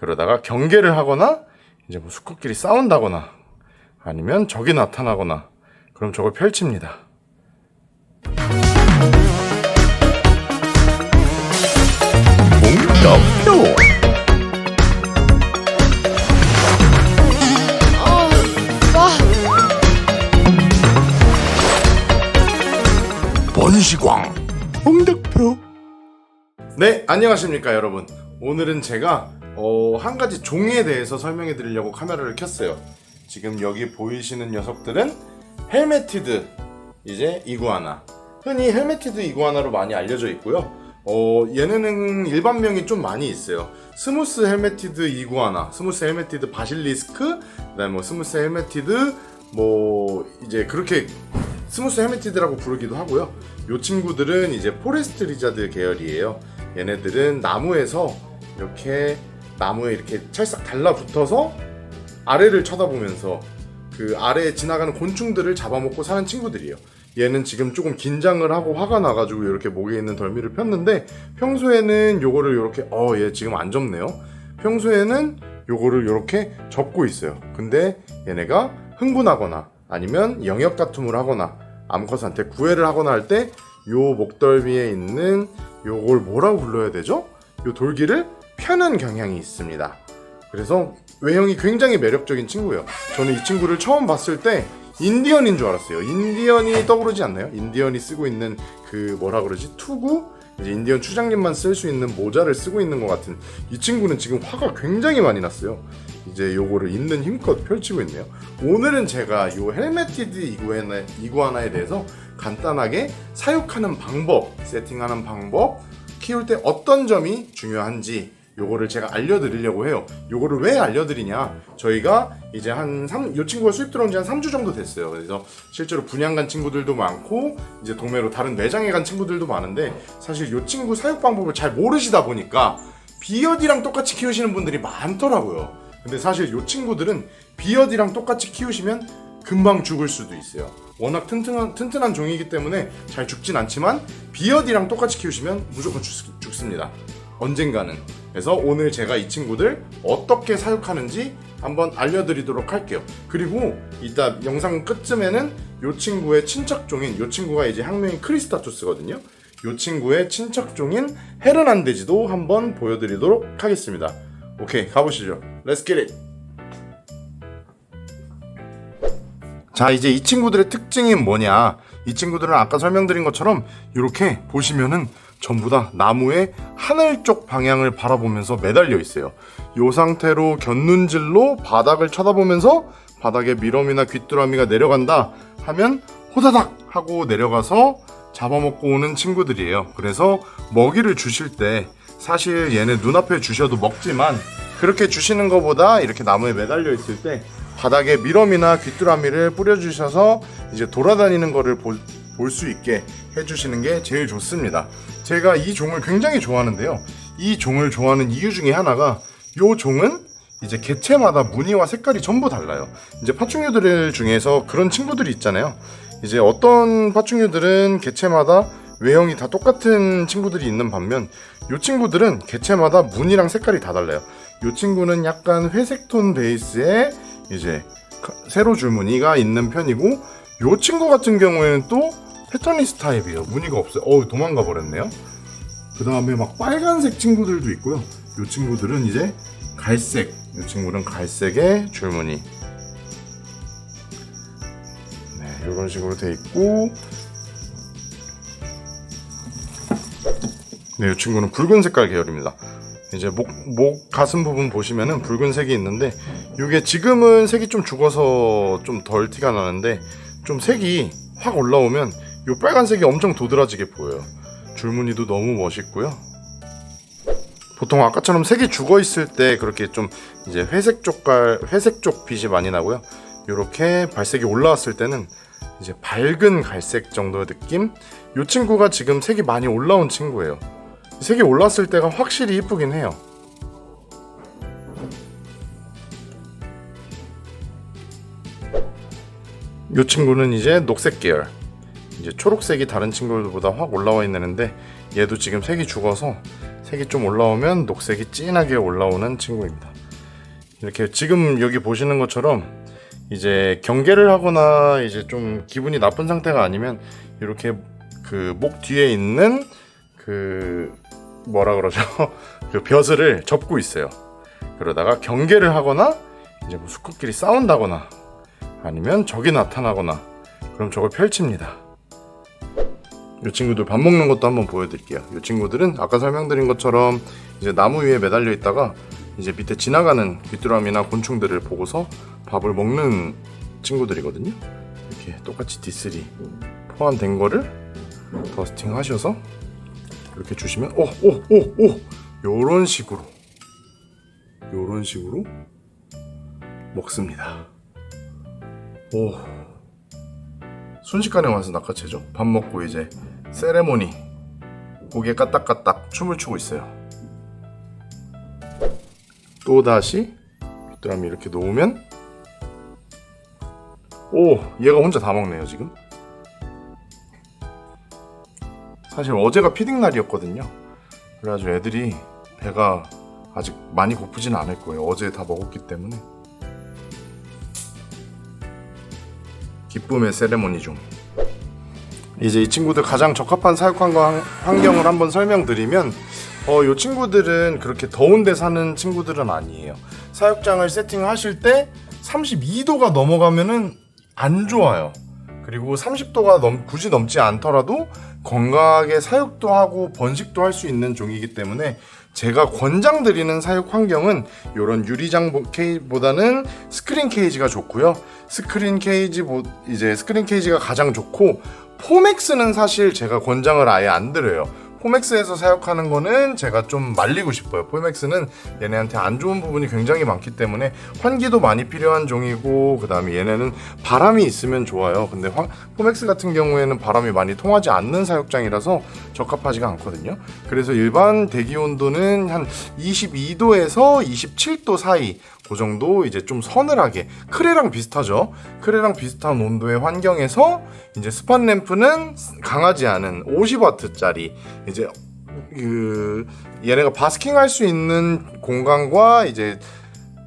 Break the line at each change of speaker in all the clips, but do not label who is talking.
그러다가 경계를 하거나 이제 뭐 수컷끼리 싸운다거나 아니면 적이 나타나거나 그럼 저걸 펼칩니다. 번시광 홍덕표 네 안녕하십니까 여러분 오늘은 제가 어, 한 가지 종에 대해서 설명해 드리려고 카메라를 켰어요. 지금 여기 보이시는 녀석들은 헬메티드 이제 이구아나. 흔히 헬메티드 이구아나로 많이 알려져 있고요. 어, 얘네는 일반명이 좀 많이 있어요. 스무스 헬메티드 이구아나. 스무스 헬메티드 바실리스크. 그다음에 뭐 스무스 헬메티드 뭐 이제 그렇게 스무스 헤메티드라고 부르기도 하고요. 요 친구들은 이제 포레스트 리자드 계열이에요. 얘네들은 나무에서 이렇게 나무에 이렇게 찰싹 달라붙어서 아래를 쳐다보면서 그 아래에 지나가는 곤충들을 잡아먹고 사는 친구들이에요. 얘는 지금 조금 긴장을 하고 화가 나가지고 이렇게 목에 있는 덜미를 폈는데 평소에는 요거를 이렇게 어 얘 지금 안 접네요. 평소에는 요거를 이렇게 접고 있어요. 근데 얘네가 흥분하거나 아니면 영역 다툼을 하거나 암컷한테 구애를 하거나 할 때 요 목덜미에 있는 요걸 뭐라고 불러야 되죠? 요 돌기를 펴는 경향이 있습니다. 그래서 외형이 굉장히 매력적인 친구예요. 저는 이 친구를 처음 봤을 때 인디언인 줄 알았어요. 인디언이 떠오르지 않나요? 인디언이 쓰고 있는 그 뭐라 그러지? 투구? 이제 인디언 추장님만 쓸 수 있는 모자를 쓰고 있는 것 같은 이 친구는 지금 화가 굉장히 많이 났어요. 이제 요거를 있는 힘껏 펼치고 있네요. 오늘은 제가 요 헬메티드 이구아나, 이구아나에 대해서 간단하게 사육하는 방법, 세팅하는 방법, 키울 때 어떤 점이 중요한지 요거를 제가 알려드리려고 해요. 요거를 왜 알려드리냐? 저희가 이제 한 3, 요 친구가 수입 들어온 지 한 3주 정도 됐어요. 그래서 실제로 분양 간 친구들도 많고, 이제 동매로 다른 매장에 간 친구들도 많은데, 사실 요 친구 사육 방법을 잘 모르시다 보니까, 비어디랑 똑같이 키우시는 분들이 많더라고요. 근데 사실 요 친구들은 비어디랑 똑같이 키우시면 금방 죽을 수도 있어요. 워낙 튼튼한, 튼튼한 종이기 때문에 잘 죽진 않지만, 비어디랑 똑같이 키우시면 무조건 죽, 죽습니다. 언젠가는. 그래서 오늘 제가 이 친구들 어떻게 사육하는지 한번 알려드리도록 할게요. 그리고 이따 영상 끝쯤에는 이 친구의 친척종인 이 친구가 이제 학명이 크리스타투스거든요. 이 친구의 친척종인 헤르난데지도 한번 보여드리도록 하겠습니다. 오케이 가보시죠. Let's. 자 이제 이 친구들의 특징이 뭐냐 이 친구들은 아까 설명드린 것처럼 이렇게 보시면은 전부 다 나무의 하늘 쪽 방향을 바라보면서 매달려 있어요. 이 상태로 곁눈질로 바닥을 쳐다보면서 바닥에 미럼이나 귀뚜라미가 내려간다 하면 호다닥 하고 내려가서 잡아먹고 오는 친구들이에요. 그래서 먹이를 주실 때 사실 얘네 눈앞에 주셔도 먹지만 그렇게 주시는 것보다 이렇게 나무에 매달려 있을 때 바닥에 미럼이나 귀뚜라미를 뿌려주셔서 이제 돌아다니는 거를 볼 수 있게 해주시는 게 제일 좋습니다. 제가 이 종을 굉장히 좋아하는데요. 이 종을 좋아하는 이유 중에 하나가 이 종은 이제 개체마다 무늬와 색깔이 전부 달라요. 이제 파충류들 중에서 그런 친구들이 있잖아요. 이제 어떤 파충류들은 개체마다 외형이 다 똑같은 친구들이 있는 반면 이 친구들은 개체마다 무늬랑 색깔이 다 달라요. 이 친구는 약간 회색 톤 베이스에 이제 세로 줄무늬가 있는 편이고 이 친구 같은 경우에는 또 패턴리스 타입이에요. 무늬가 없어요. 어우 도망가 버렸네요. 그 다음에 막 빨간색 친구들도 있고요. 이 친구들은 이제 갈색. 이 친구는 갈색의 줄무늬. 네, 이런 식으로 돼 있고. 네, 이 친구는 붉은 색깔 계열입니다. 이제 목, 목 가슴 부분 보시면은 붉은색이 있는데 이게 지금은 색이 좀 죽어서 좀 덜 티가 나는데 좀 색이 확 올라오면 이 빨간색이 엄청 도드라지게 보여요. 줄무늬도 너무 멋있고요. 보통 아까처럼 색이 죽어 있을 때 그렇게 좀 이제 회색 쪽깔 회색 쪽 빛이 많이 나고요. 이렇게 발색이 올라왔을 때는 이제 밝은 갈색 정도의 느낌. 이 친구가 지금 색이 많이 올라온 친구예요. 색이 올랐을 때가 확실히 이쁘긴 해요. 이 친구는 이제 녹색 계열. 이제 초록색이 다른 친구들보다 확 올라와 있는데 얘도 지금 색이 죽어서 색이 좀 올라오면 녹색이 진하게 올라오는 친구입니다. 이렇게 지금 여기 보시는 것처럼 이제 경계를 하거나 이제 좀 기분이 나쁜 상태가 아니면 이렇게 그 목 뒤에 있는 그 뭐라 그러죠? 그 벼슬을 접고 있어요. 그러다가 경계를 하거나 이제 뭐 수컷끼리 싸운다거나 아니면 적이 나타나거나 그럼 저걸 펼칩니다. 이 친구들 밥 먹는 것도 한번 보여드릴게요. 이 친구들은 아까 설명드린 것처럼 이제 나무 위에 매달려 있다가 이제 밑에 지나가는 귀뚜라미나 곤충들을 보고서 밥을 먹는 친구들이거든요. 이렇게 똑같이 D3 포함된 거를 더스팅 하셔서 이렇게 주시면 오 오 오오 요런 식으로 요런 식으로 먹습니다. 오 순식간에 와서 낚아채죠. 밥 먹고 이제 세레모니 고개 까딱까딱 춤을 추고 있어요. 또 다시 귀뚜라미 이렇게 놓으면 오 얘가 혼자 다 먹네요 지금. 사실 어제가 피딩 날이었거든요. 그래가지고 애들이 배가 아직 많이 고프지는 않을 거예요. 어제 다 먹었기 때문에. 기쁨의 세레모니 중. 이제 이 친구들 가장 적합한 사육 환경, 환경을 한번 설명드리면 어, 이 친구들은 그렇게 더운 데 사는 친구들은 아니에요. 사육장을 세팅하실 때 32도가 넘어가면은 안 좋아요. 그리고 30도가 넘, 굳이 넘지 않더라도 건강하게 사육도 하고 번식도 할 수 있는 종이기 때문에 제가 권장드리는 사육 환경은 이런 유리장 케이지보다는 스크린 케이지가 좋고요. 스크린 케이지 보- 이제 스크린 케이지가 가장 좋고 포맥스는 사실 제가 권장을 아예 안 드려요. 포맥스에서 사육하는 거는 제가 좀 말리고 싶어요. 포맥스는 얘네한테 안 좋은 부분이 굉장히 많기 때문에 환기도 많이 필요한 종이고 그다음에 얘네는 바람이 있으면 좋아요. 근데 화- 포맥스 같은 경우에는 바람이 많이 통하지 않는 사육장이라서 적합하지가 않거든요. 그래서 일반 대기 온도는 한 22도에서 27도 사이 그 정도 이제 좀 서늘하게 크레랑 비슷하죠. 크레랑 비슷한 온도의 환경에서 이제 스팟 램프는 강하지 않은 50와트짜리 이제 그 얘네가 바스킹 할 수 있는 공간과 이제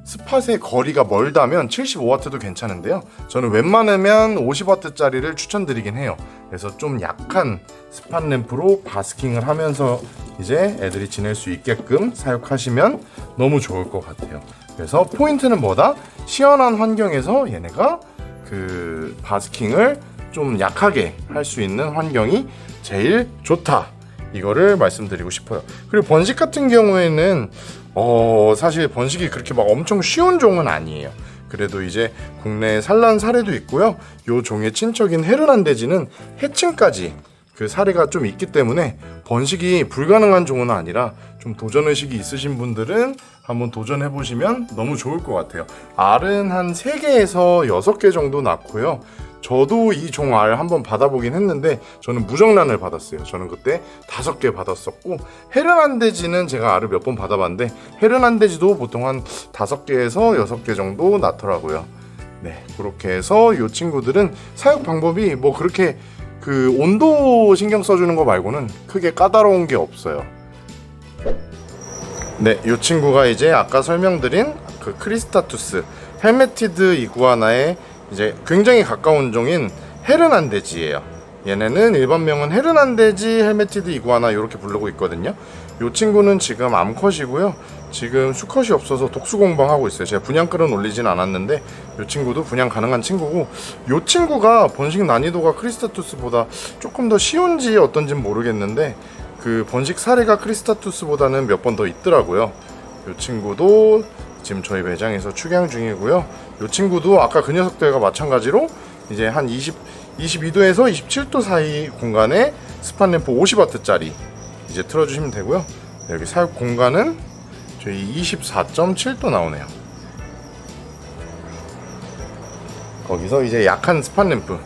스팟의 거리가 멀다면 75와트도 괜찮은데요. 저는 웬만하면 50와트짜리를 추천드리긴 해요. 그래서 좀 약한 스팟 램프로 바스킹을 하면서 이제 애들이 지낼 수 있게끔 사육하시면 너무 좋을 것 같아요. 그래서 포인트는 뭐다? 시원한 환경에서 얘네가 그 바스킹을 좀 약하게 할 수 있는 환경이 제일 좋다. 이거를 말씀드리고 싶어요. 그리고 번식 같은 경우에는 어 사실 번식이 그렇게 막 엄청 쉬운 종은 아니에요. 그래도 이제 국내 산란 사례도 있고요. 요 종의 친척인 헤르난데지는 해층까지 그 사례가 좀 있기 때문에 번식이 불가능한 종은 아니라 좀 도전 의식이 있으신 분들은 한번 도전해 보시면 너무 좋을 것 같아요. 알은 한 3개에서 6개 정도 낳고요. 저도 이 종 알 한번 받아보긴 했는데 저는 무정란을 받았어요. 저는 그때 다섯 개 받았었고 헤르난데지는 제가 알을 몇 번 받아봤는데 헤르난데지도 보통 한 다섯 개에서 여섯 개 정도 낳더라고요. 네, 그렇게 해서 이 친구들은 사육 방법이 뭐 그렇게 그 온도 신경 써주는 거 말고는 크게 까다로운 게 없어요. 네, 이 친구가 이제 아까 설명드린 그 크리스타투스 헬메티드 이구아나의 이제 굉장히 가까운 종인 헤르난데지예요. 얘네는 일반명은 헤르난데지 헬메티드 이구아나 이렇게 부르고 있거든요. 이 친구는 지금 암컷이고요. 지금 수컷이 없어서 독수 공방하고 있어요. 제가 분양글은 올리진 않았는데 이 친구도 분양 가능한 친구고 이 친구가 번식 난이도가 크리스타투스보다 조금 더 쉬운지 어떤지 모르겠는데 그 번식 사례가 크리스타투스보다는 몇 번 더 있더라고요. 이 친구도 지금 저희 매장에서 축양 중이고요. 이 친구도 아까 그 녀석들과 마찬가지로 이제 한 20, 22도에서 27도 사이 공간에 스판 램프 50와트짜리 이제 틀어주시면 되고요. 여기 사육 공간은 저희 24.7도 나오네요. 거기서 이제 약한 스판 램프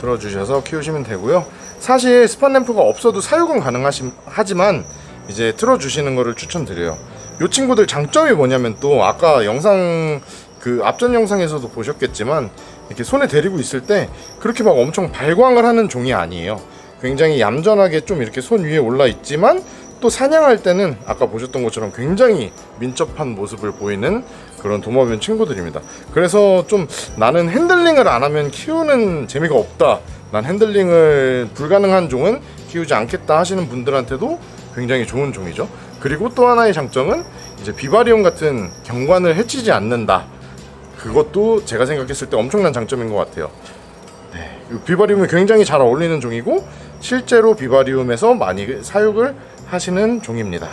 틀어주셔서 키우시면 되고요. 사실 스판 램프가 없어도 사육은 가능하지만 이제 틀어주시는 거를 추천드려요. 이 친구들 장점이 뭐냐면 또 아까 영상 그 앞전 영상에서도 보셨겠지만 이렇게 손에 데리고 있을 때 그렇게 막 엄청 발광을 하는 종이 아니에요. 굉장히 얌전하게 좀 이렇게 손 위에 올라 있지만 또 사냥할 때는 아까 보셨던 것처럼 굉장히 민첩한 모습을 보이는 그런 도마뱀 친구들입니다. 그래서 좀 나는 핸들링을 안 하면 키우는 재미가 없다. 난 핸들링을 불가능한 종은 키우지 않겠다 하시는 분들한테도 굉장히 좋은 종이죠. 그리고 또 하나의 장점은 이제 비바리움 같은 경관을 해치지 않는다. 그것도 제가 생각했을 때 엄청난 장점인 것 같아요. 네, 이 비바리움이 굉장히 잘 어울리는 종이고 실제로 비바리움에서 많이 사육을 하시는 종입니다.